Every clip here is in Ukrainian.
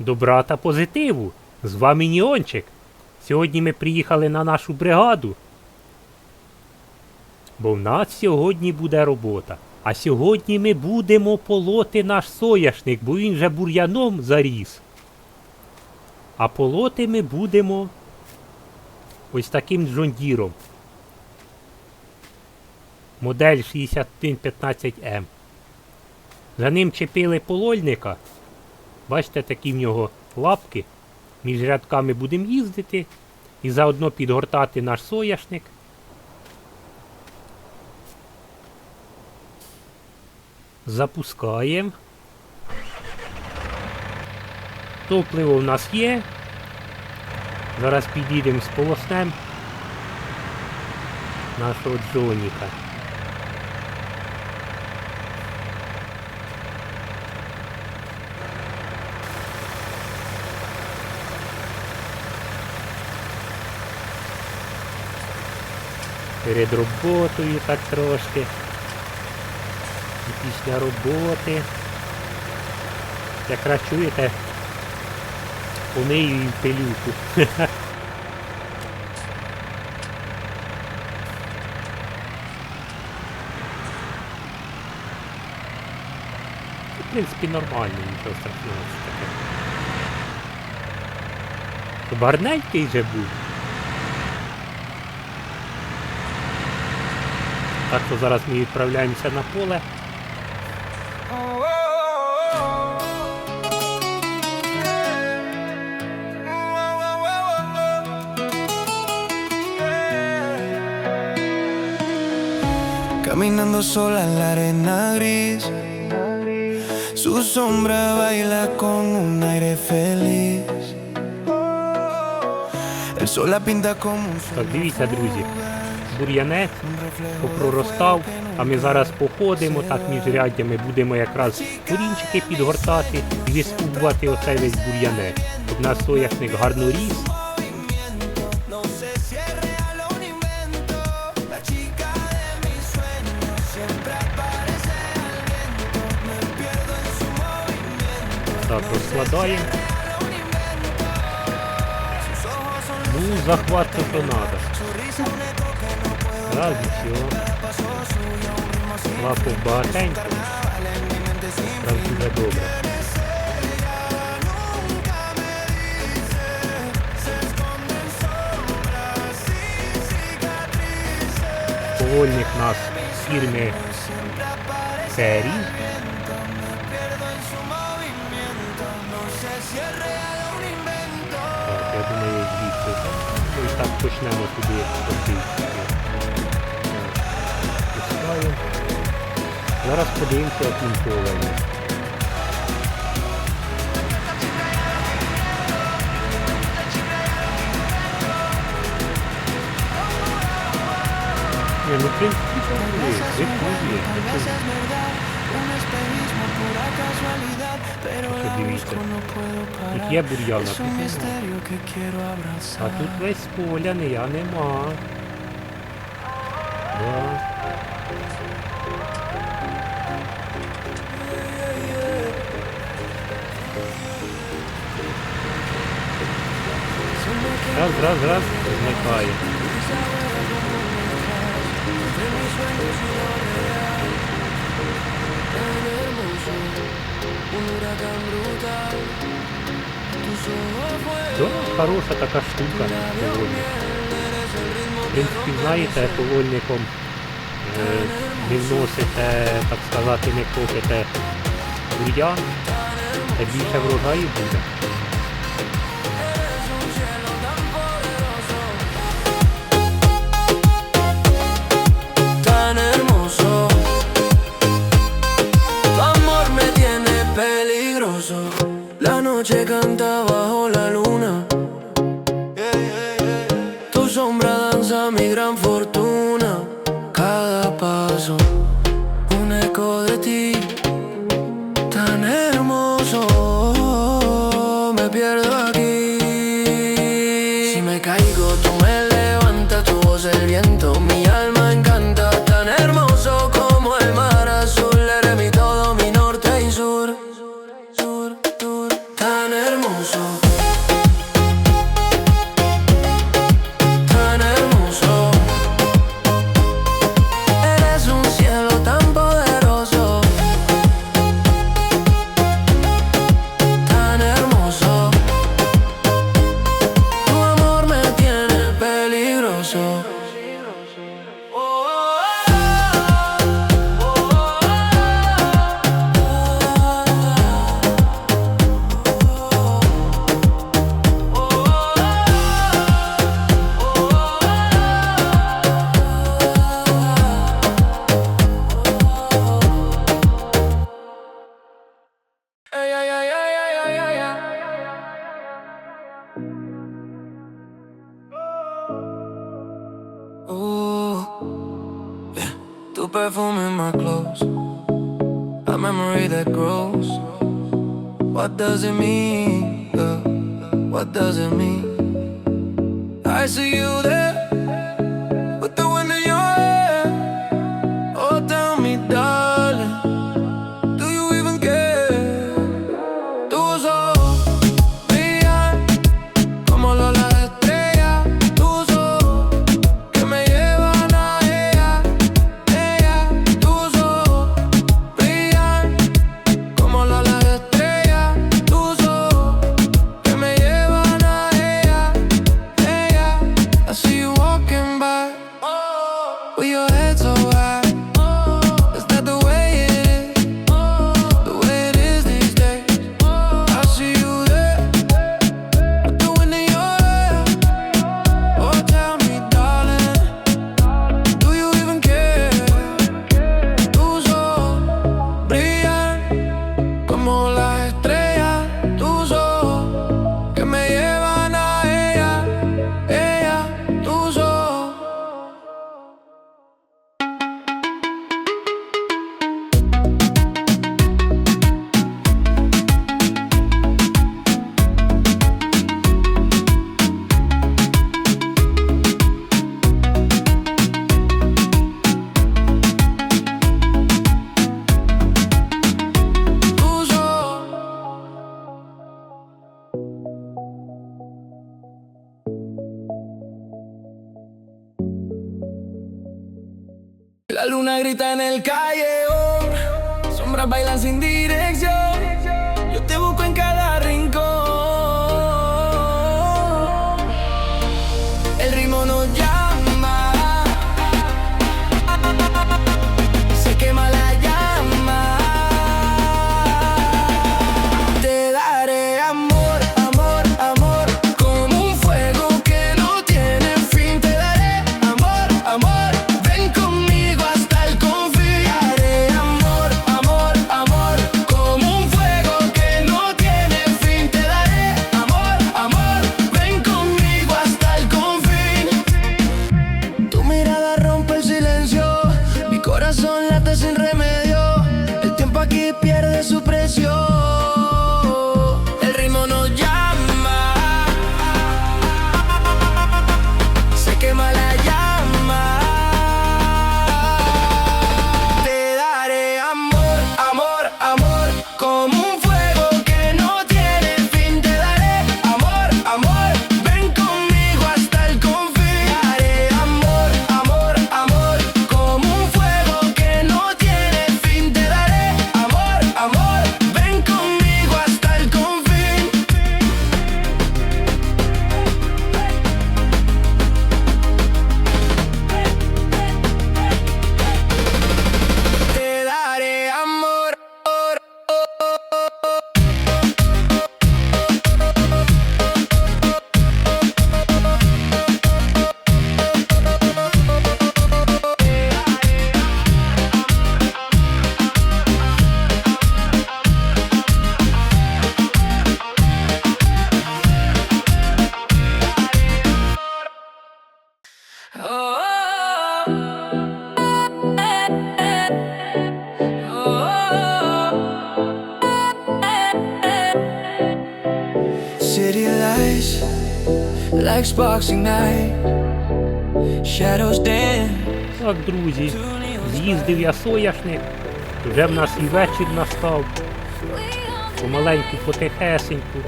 добра та позитиву. З вами Ніончик. Сьогодні ми приїхали на нашу бригаду. Бо в нас сьогодні буде робота. А сьогодні ми будемо полоти наш сояшник, бо він вже бур'яном заріс. А полоти ми будемо ось таким джондіром. Модель 6115М. За ним чепили полольника. Бачите, такі в нього лапки. Між рядками будемо їздити і заодно підгортати наш сояшник. Запускаємо. Топливо в нас є. Зараз підійдемо з полоснем нашого Джоніка. Перед роботою так трошки. І після роботи. Якраз чуєте, помию і пилюку. В принципі, нормально, нічого страшного таке. Щоб гарненький же був. Так що зараз ми відправляємося на поле. Caminando sola en la arena gris. Su sombra baila con un aire feliz. El sol la pinta como un Так, дивіться, друзі. Бур'янець. Попроростав, а ми зараз походимо так між ряддями, будемо якраз корінчики підгортати і вискубувати оцей весь бур'янець. Щоб наш сояшник гарно ріс. Так, розкладаємо. Ну, захват то надо. Su risa un eco que no puedo Раз і все. paso suyo, un ritmo sin Лапок багатенько. дуже добре. Повольник нас фірми Сері. Так, я думаю, звідси. Ну і так почнемо туди Пускаю. Зараз подивимося, як він повинен. Ні, ну в принципі, espejismo, pura casualidad, pero Що la дивіться. Тут є бур'ян, а Es тут un нема. misterio que quiero А тут весь поляний, а нема. Да. Раз, раз, раз, зникає. Да, хороша така штука. Повольник. В принципі, знаєте, повольником е, не вносите, так сказати, не копите бур'ян, та більше врожаю буде. tan hermoso. Tu amor me tiene peligroso. La noche canta perfume in my clothes. A memory that grows. What does it mean? What does it mean? I see you there. La luna grita en el callejón, sombras bailan sin dirección. eyes like sparks ignite shadows dance Так, друзі, з'їздив я сояшник. вже в нас і вечір настав. Помаленьку, потихесеньку.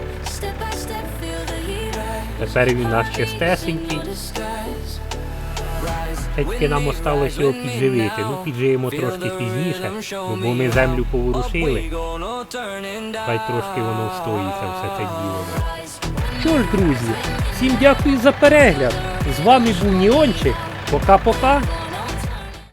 Тепер він у нас чистесенький. Тільки нам осталось його підживити. Ну, підживемо трошки пізніше, бо ми землю поворушили. Хай трошки воно встоїться все це діло. Що ж, друзі, всім дякую за перегляд. З вами був Ніончик. Пока-пока.